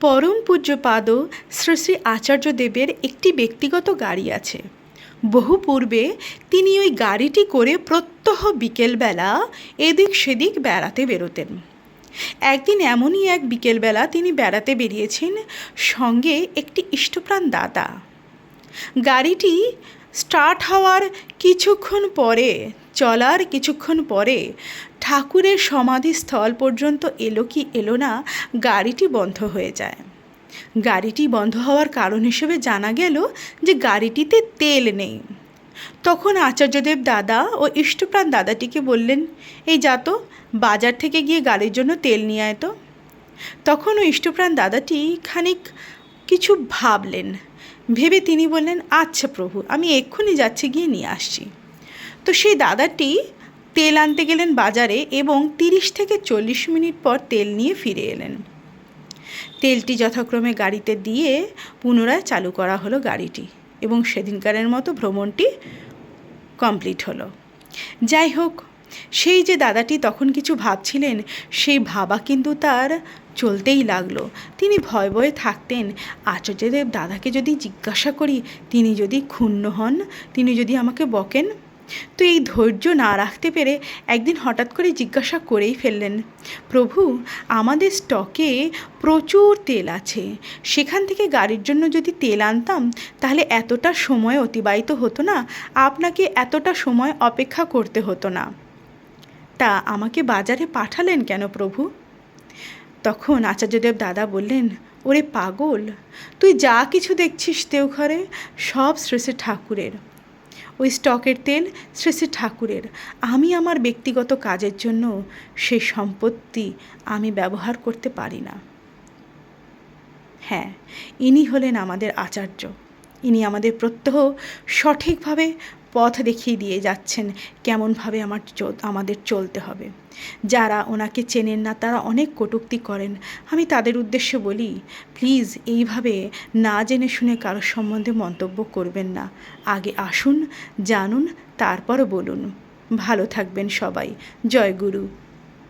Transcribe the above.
পরম পূজ্যপাদ শ্রী শ্রী আচার্যদেবের একটি ব্যক্তিগত গাড়ি আছে। বহু পূর্বে তিনি ওই গাড়িটি করে প্রত্যহ বিকেলবেলা এদিক সেদিক বেড়াতে বেরোতেন। একদিন এমনই এক বিকেলবেলা তিনি বেড়াতে বেরিয়েছেন সঙ্গে একটি ইষ্টপ্রাণ দাদা গাড়িটি স্টার্ট হওয়ার কিছুক্ষণ পরে চলার কিছুক্ষণ পরে ঠাকুরের সমাধিস্থল পর্যন্ত এলো কি এলো না গাড়িটি বন্ধ হয়ে যায়। গাড়িটি বন্ধ হওয়ার কারণ হিসেবে জানা গেল যে গাড়িটিতে তেল নেই। তখন আচার্যদেব দাদা ও ইষ্টপ্রাণ দাদাটিকে বললেন, এই যা তো, বাজার থেকে গিয়ে গাড়ির জন্য তেল নিয়ে আয় তখন ওই ইষ্টপ্রাণ দাদাটি খানিক কিছু ভাবলেন। ভেবে তিনি বললেন আচ্ছা প্রভু, আমি এক্ষুনি যাচ্ছি গিয়ে নিয়ে আসছি। তো সেই দাদাটি তেল আনতে গেলেন বাজারে এবং তিরিশ থেকে চল্লিশ মিনিট পর তেল নিয়ে ফিরে এলেন। তেলটি যথাক্রমে গাড়িতে দিয়ে পুনরায় চালু করা হলো গাড়িটি এবং সেদিনকারের মতো ভ্রমণটি কমপ্লিট হলো। যাই হোক, সেই যে দাদাটি তখন কিছু ভাবছিলেন, সেই ভাবা কিন্তু তার চলতেই লাগল। তিনি ভয় ভয়ে থাকতেন, আচার্যদেব, দাদাকে যদি জিজ্ঞাসা করি, তিনি যদি ক্ষুণ্ণ হন, তিনি যদি আমাকে বকেন তো এই ধৈর্য না রাখতে পেরে একদিন হঠাৎ করে জিজ্ঞাসা করেই ফেললেন, প্রভু, আমাদের স্টকে প্রচুর তেল আছে। সেখান থেকে গাড়ির জন্য যদি তেল আনতাম, তাহলে এতটা সময় অতিবাহিত হতো না। আপনাকে এতটা সময় অপেক্ষা করতে হতো না। তা আমাকে বাজারে পাঠালেন কেন প্রভু? তখন আচার্যদেব দাদা বললেন, ওরে পাগল, তুই যা কিছু দেখছিস তেও ঘরে, সব শ্রী শ্রী ঠাকুরের। ওই স্টকের তেল শ্রী শ্রী ঠাকুরের। আমি আমার ব্যক্তিগত কাজের জন্য সেই সম্পত্তি আমি ব্যবহার করতে পারি না। হ্যাঁ ইনি হলেন আমাদের আচার্য। ইনি আমাদের প্রত্যহ সঠিকভাবে পথ দেখিয়ে দিয়ে যাচ্ছেন, কেমনভাবে আমার আমাদের চলতে হবে। যারা ওনাকে চেনেন না, তারা অনেক কটূক্তি করেন। আমি তাদের উদ্দেশ্যে বলি, প্লিজ এইভাবে না জেনে শুনে কারোর সম্বন্ধে মন্তব্য করবেন না। আগে আসুন, জানুন তারপর বলুন। ভালো থাকবেন সবাই। জয় গুরু।